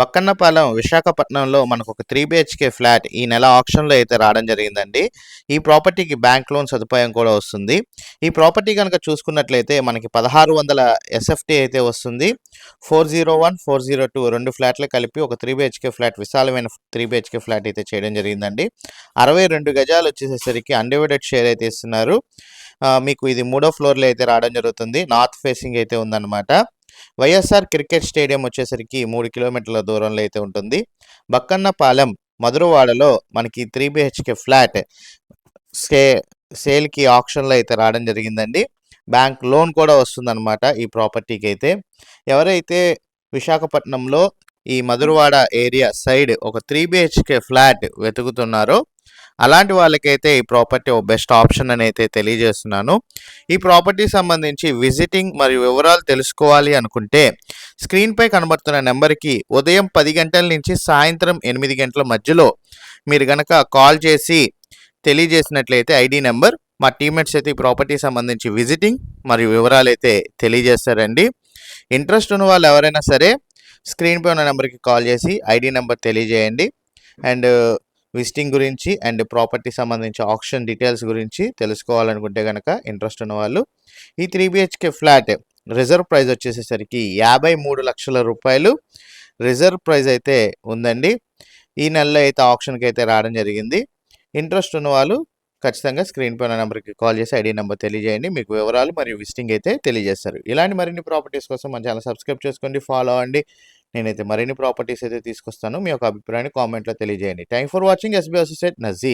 బక్కన్నపాలెం విశాఖపట్నంలో మనకు ఒక త్రీ బిహెచ్కే ఫ్లాట్ ఈ నెల ఆప్షన్లో అయితే రావడం జరిగిందండి. ఈ ప్రాపర్టీకి బ్యాంక్ లోన్ సదుపాయం కూడా వస్తుంది. ఈ ప్రాపర్టీ కనుక చూసుకున్నట్లయితే మనకి పదహారు వందల ఎస్ఎఫ్టీ అయితే వస్తుంది. Four zero one four zero two రెండు ఫ్లాట్లు కలిపి ఒక త్రీ బిహెచ్కే ఫ్లాట్ విశాలమైన త్రీ బిహెచ్కే ఫ్లాట్ అయితే చేయడం జరిగిందండి. అరవై రెండు గజాలు వచ్చేసేసరికి అన్డివైడెడ్ షేర్ అయితే ఇస్తున్నారు. మీకు ఇది మూడో ఫ్లోర్లో అయితే రావడం జరుగుతుంది. నార్త్ ఫేసింగ్ అయితే ఉందన్నమాట. వైఎస్ఆర్ క్రికెట్ స్టేడియం వచ్చేసరికి మూడు కిలోమీటర్ల దూరంలో అయితే ఉంటుంది. బక్కన్నపాలెం మధురవాడలో మనకి త్రీ బిహెచ్కే ఫ్లాట్ సే సేల్కి ఆప్షన్లో అయితే రావడం జరిగిందండి. బ్యాంక్ లోన్ కూడా వస్తుందన్నమాట ఈ ప్రాపర్టీకి అయితే. ఎవరైతే విశాఖపట్నంలో ఈ మధురవాడ ఏరియా సైడ్ ఒక త్రీ బిహెచ్కే ఫ్లాట్ వెతుకుతున్నారో అలాంటి వాళ్ళకైతే ఈ ప్రాపర్టీ ఒక బెస్ట్ ఆప్షన్ అని అయితే తెలియజేస్తున్నాను. ఈ ప్రాపర్టీ సంబంధించి విజిటింగ్ మరియు వివరాలు తెలుసుకోవాలి అనుకుంటే స్క్రీన్పై కనబడుతున్న నెంబర్కి ఉదయం పది గంటల నుంచి సాయంత్రం ఎనిమిది గంటల మధ్యలో మీరు కనుక కాల్ చేసి తెలియజేసినట్లయితే ఐడి నెంబర్ మా టీమేట్స్ అయితే ఈ ప్రాపర్టీ సంబంధించి విజిటింగ్ మరియు వివరాలు అయితే తెలియజేస్తారండి. ఇంట్రెస్ట్ ఉన్న వాళ్ళు ఎవరైనా సరే స్క్రీన్పై ఉన్న నెంబర్కి కాల్ చేసి ఐడి నెంబర్ తెలియజేయండి. అండ్ విజిటింగ్ గురించి అండ్ ప్రాపర్టీ సంబంధించి ఆప్షన్ డీటెయిల్స్ గురించి తెలుసుకోవాలనుకుంటే కనుక ఇంట్రెస్ట్ ఉన్న వాళ్ళు ఈ three BHK flat reserve price వచ్చేసేసరికి యాభై మూడు లక్షల రూపాయలు. రిజర్వ్ ప్రైస్ అయితే ఉందండి. ఈ నెలలో అయితే ఆప్షన్కి అయితే రావడం జరిగింది. ఇంట్రెస్ట్ ఉన్న వాళ్ళు ఖచ్చితంగా స్క్రీన్ పైన నెంబర్కి కాల్ చేసి ఐడి నెంబర్ తెలియజేయండి. మీకు వివరాలు మరియు విజిటింగ్ అయితే తెలియజేస్తారు. ఇలాంటి మరిన్ని ప్రాపర్టీస్ కోసం మన ఛానల్ సబ్స్క్రైబ్ చేసుకోండి ఫాలో అవ్వండి. నేనైతే మరిన్ని ప్రాపర్టీస్ అయితే తీసుకొస్తాను. మీ యొక్క అభిప్రాయాన్ని కామెంట్లో తెలియజేయండి. Thank for watching. SB associate నజీ